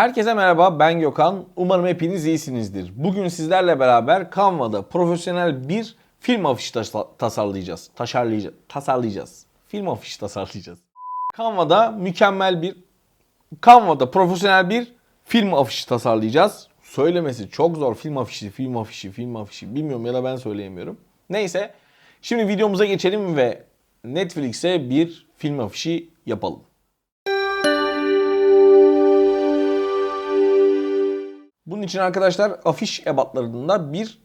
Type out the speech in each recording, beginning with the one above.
Herkese merhaba ben Gökhan. Umarım hepiniz iyisinizdir. Bugün sizlerle beraber Canva'da profesyonel bir film afişi tas- tasarlayacağız. Taşarlayacağız. Tasarlayacağız. Film afişi tasarlayacağız. Canva'da mükemmel bir Canva'da profesyonel bir film afişi tasarlayacağız. Söylemesi çok zor. Film afişi, film afişi, film afişi. Bilmiyorum ya da ben söyleyemiyorum. Neyse. Şimdi videomuza geçelim ve Netflix'e bir film afişi yapalım. Bunun için arkadaşlar afiş ebatlarında bir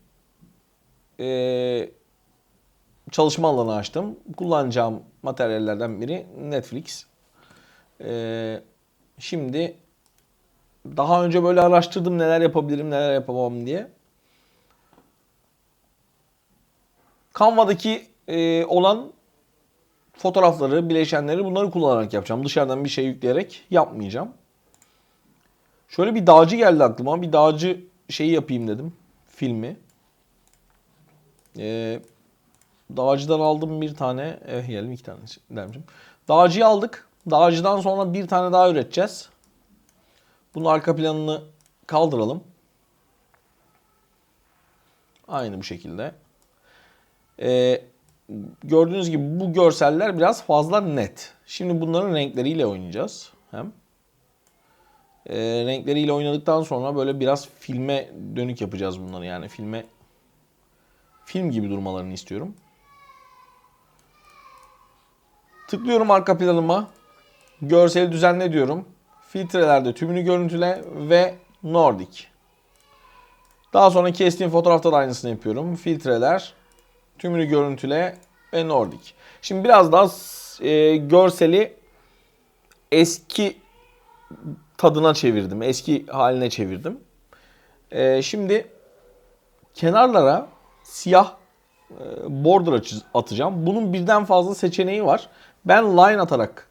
eee, çalışma alanı açtım. Kullanacağım materyallerden biri Netflix. Eee, şimdi daha önce böyle araştırdım neler yapabilirim neler yapamam diye. Canva'daki eee, olan fotoğrafları, bileşenleri bunları kullanarak yapacağım. Dışarıdan bir şey yükleyerek yapmayacağım. Şöyle bir dağcı geldi aklıma. Bir dağcı şeyi yapayım dedim. Filmi. Ee, dağcıdan aldım bir tane. Eh geldim iki tane dermişim. Dağcıyı aldık. Dağcıdan sonra bir tane daha üreteceğiz. Bunun arka planını kaldıralım. Aynı bu şekilde. Ee, gördüğünüz gibi bu görseller biraz fazla net. Şimdi bunların renkleriyle oynayacağız. Hem e, renkleriyle oynadıktan sonra böyle biraz filme dönük yapacağız bunları. Yani filme film gibi durmalarını istiyorum. Tıklıyorum arka planıma. Görseli düzenle diyorum. Filtrelerde tümünü görüntüle ve Nordic. Daha sonra kestiğim fotoğrafta da aynısını yapıyorum. Filtreler, tümünü görüntüle ve Nordic. Şimdi biraz daha e, görseli eski tadına çevirdim. Eski haline çevirdim. Ee, şimdi kenarlara siyah e, border atacağım. Bunun birden fazla seçeneği var. Ben line atarak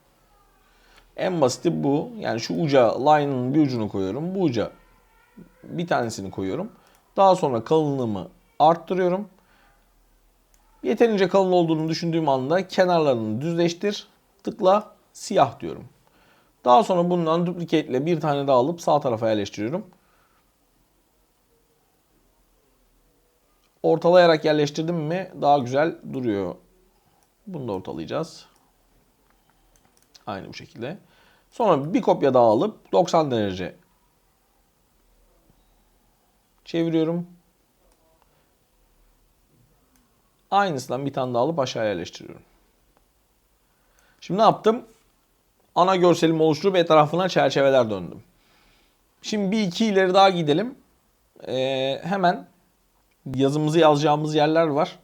en basiti bu. Yani şu uca line'ın bir ucunu koyuyorum. Bu uca bir tanesini koyuyorum. Daha sonra kalınlığımı arttırıyorum. Yeterince kalın olduğunu düşündüğüm anda kenarlarını düzleştir. Tıkla siyah diyorum. Daha sonra bundan duplicate ile bir tane daha alıp sağ tarafa yerleştiriyorum. Ortalayarak yerleştirdim mi daha güzel duruyor. Bunu da ortalayacağız. Aynı bu şekilde. Sonra bir kopya daha alıp 90 derece çeviriyorum. Aynısından bir tane daha alıp aşağı yerleştiriyorum. Şimdi ne yaptım? Ana görselimi oluşturup etrafına çerçeveler döndüm. Şimdi bir iki ileri daha gidelim. Ee, hemen yazımızı yazacağımız yerler var.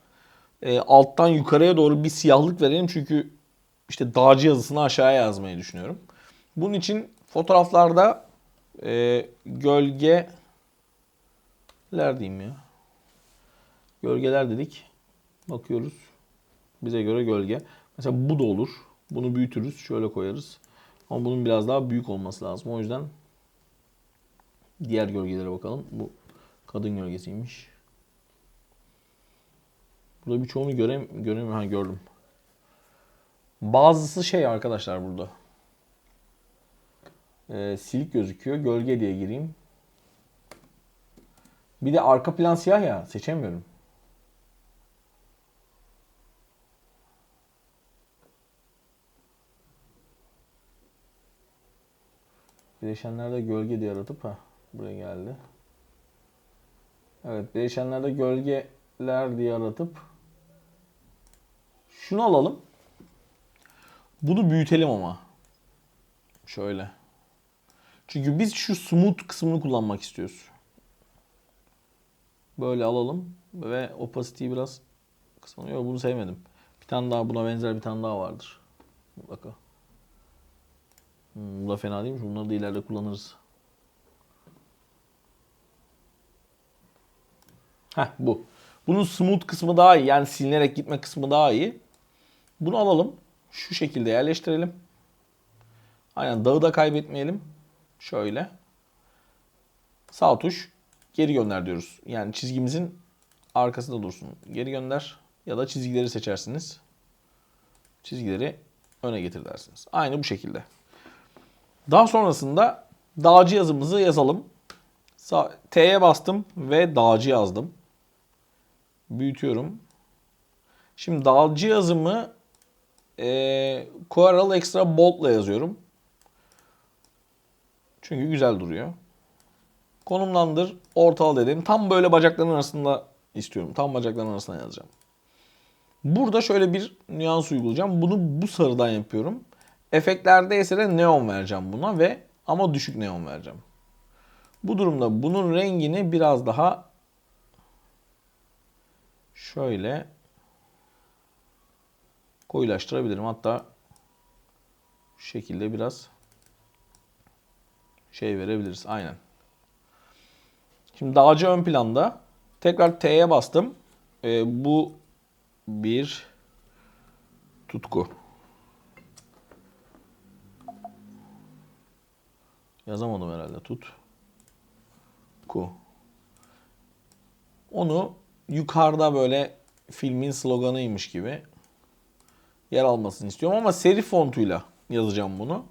Ee, alttan yukarıya doğru bir siyahlık verelim çünkü işte dağcı yazısını aşağıya yazmayı düşünüyorum. Bunun için fotoğraflarda e, gölgeler diyeyim ya. Gölgeler dedik. Bakıyoruz. Bize göre gölge. Mesela bu da olur. Bunu büyütürüz. Şöyle koyarız. Ama bunun biraz daha büyük olması lazım. O yüzden diğer gölgelere bakalım. Bu kadın gölgesiymiş. Burada birçoğunu görem göremiyorum. Ha gördüm. Bazısı şey arkadaşlar burada. Ee, silik gözüküyor. Gölge diye gireyim. Bir de arka plan siyah ya. Seçemiyorum. Bileşenlerde gölge diye aratıp ha buraya geldi. Evet bileşenlerde gölgeler diye aratıp şunu alalım. Bunu büyütelim ama. Şöyle. Çünkü biz şu smooth kısmını kullanmak istiyoruz. Böyle alalım ve opacity'yi biraz kısalım. Yok bunu sevmedim. Bir tane daha buna benzer bir tane daha vardır. Mutlaka. Hmm, bu da fena değilmiş. Bunları da ileride kullanırız. Heh bu. Bunun smooth kısmı daha iyi. Yani silinerek gitme kısmı daha iyi. Bunu alalım. Şu şekilde yerleştirelim. Aynen dağı da kaybetmeyelim. Şöyle. Sağ tuş geri gönder diyoruz. Yani çizgimizin arkasında dursun. Geri gönder ya da çizgileri seçersiniz. Çizgileri öne getir dersiniz. Aynı bu şekilde. Daha sonrasında dağcı yazımızı yazalım. T'ye bastım ve dağcı yazdım. Büyütüyorum. Şimdi dağcı yazımı e, Coral Extra Bold'la yazıyorum. Çünkü güzel duruyor. Konumlandır, ortal dedim. Tam böyle bacakların arasında istiyorum. Tam bacakların arasına yazacağım. Burada şöyle bir nüans uygulayacağım. Bunu bu sarıdan yapıyorum. Efektlerde ise de neon vereceğim buna ve ama düşük neon vereceğim. Bu durumda bunun rengini biraz daha şöyle koyulaştırabilirim. Hatta şu şekilde biraz şey verebiliriz. Aynen. Şimdi dağcı ön planda. Tekrar T'ye bastım. Ee, bu bir tutku. Yazamadım herhalde. Tut. Ku. Onu yukarıda böyle filmin sloganıymış gibi yer almasını istiyorum ama serif fontuyla yazacağım bunu.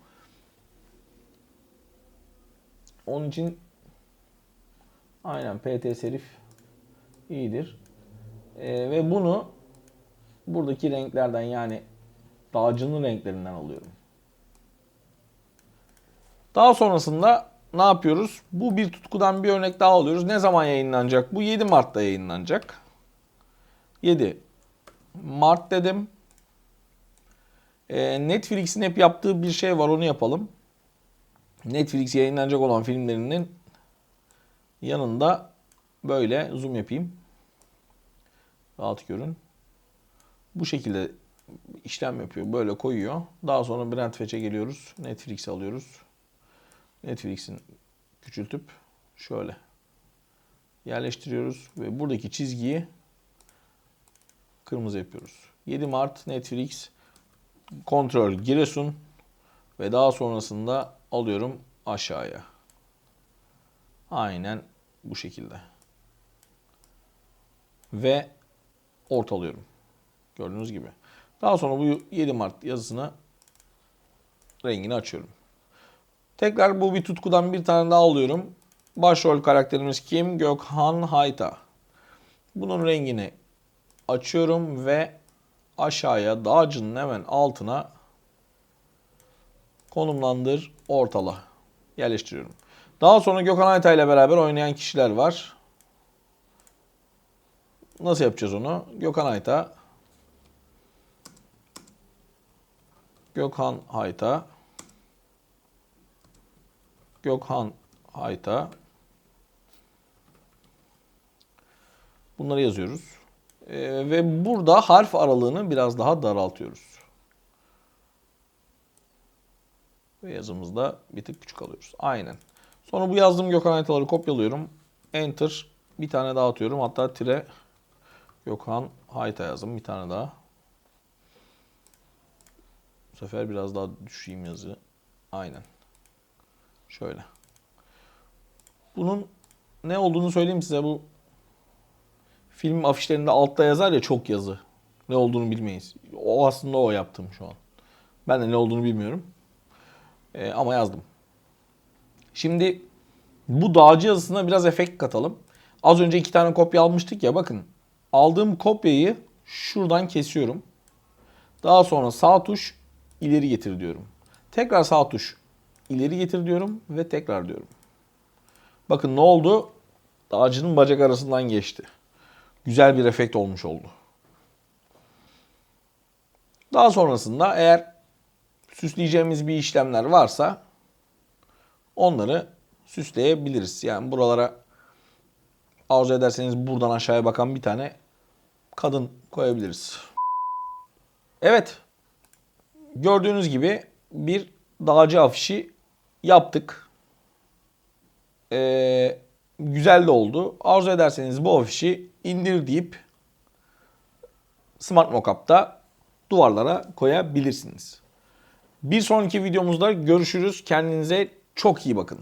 Onun için aynen PT serif iyidir. Ee, ve bunu buradaki renklerden yani dağcının renklerinden alıyorum. Daha sonrasında ne yapıyoruz? Bu bir tutkudan bir örnek daha alıyoruz. Ne zaman yayınlanacak? Bu 7 Mart'ta yayınlanacak. 7 Mart dedim. Ee, Netflix'in hep yaptığı bir şey var onu yapalım. Netflix yayınlanacak olan filmlerinin yanında böyle zoom yapayım. Rahat görün. Bu şekilde işlem yapıyor. Böyle koyuyor. Daha sonra Brent Fetch'e geliyoruz. Netflix'i alıyoruz. Netflix'in küçültüp şöyle yerleştiriyoruz ve buradaki çizgiyi kırmızı yapıyoruz. 7 Mart Netflix kontrol Giresun ve daha sonrasında alıyorum aşağıya. Aynen bu şekilde. Ve ortalıyorum. Gördüğünüz gibi. Daha sonra bu 7 Mart yazısına rengini açıyorum. Tekrar bu bir tutkudan bir tane daha alıyorum. Başrol karakterimiz kim? Gökhan Hayta. Bunun rengini açıyorum ve aşağıya dağcının hemen altına konumlandır, ortala yerleştiriyorum. Daha sonra Gökhan Hayta ile beraber oynayan kişiler var. Nasıl yapacağız onu? Gökhan Hayta Gökhan Hayta Gökhan Hayta Bunları yazıyoruz. Ee, ve burada harf aralığını biraz daha daraltıyoruz. Ve yazımızda bir tık küçük alıyoruz. Aynen. Sonra bu yazdığım Gökhan Haytaları kopyalıyorum. Enter. Bir tane daha atıyorum. Hatta tire Gökhan Hayta yazdım. Bir tane daha. Bu sefer biraz daha düşeyim yazı. Aynen. Şöyle. Bunun ne olduğunu söyleyeyim size. Bu film afişlerinde altta yazar ya çok yazı. Ne olduğunu bilmeyiz. O aslında o yaptım şu an. Ben de ne olduğunu bilmiyorum. Ee, ama yazdım. Şimdi bu dağcı yazısına biraz efekt katalım. Az önce iki tane kopya almıştık ya bakın. Aldığım kopyayı şuradan kesiyorum. Daha sonra sağ tuş ileri getir diyorum. Tekrar sağ tuş ileri getir diyorum ve tekrar diyorum. Bakın ne oldu? Dağcının bacak arasından geçti. Güzel bir efekt olmuş oldu. Daha sonrasında eğer süsleyeceğimiz bir işlemler varsa onları süsleyebiliriz. Yani buralara arzu ederseniz buradan aşağıya bakan bir tane kadın koyabiliriz. Evet. Gördüğünüz gibi bir dağcı afişi yaptık. Ee, güzel de oldu. Arzu ederseniz bu afişi indir deyip Smart Mockup'ta duvarlara koyabilirsiniz. Bir sonraki videomuzda görüşürüz. Kendinize çok iyi bakın.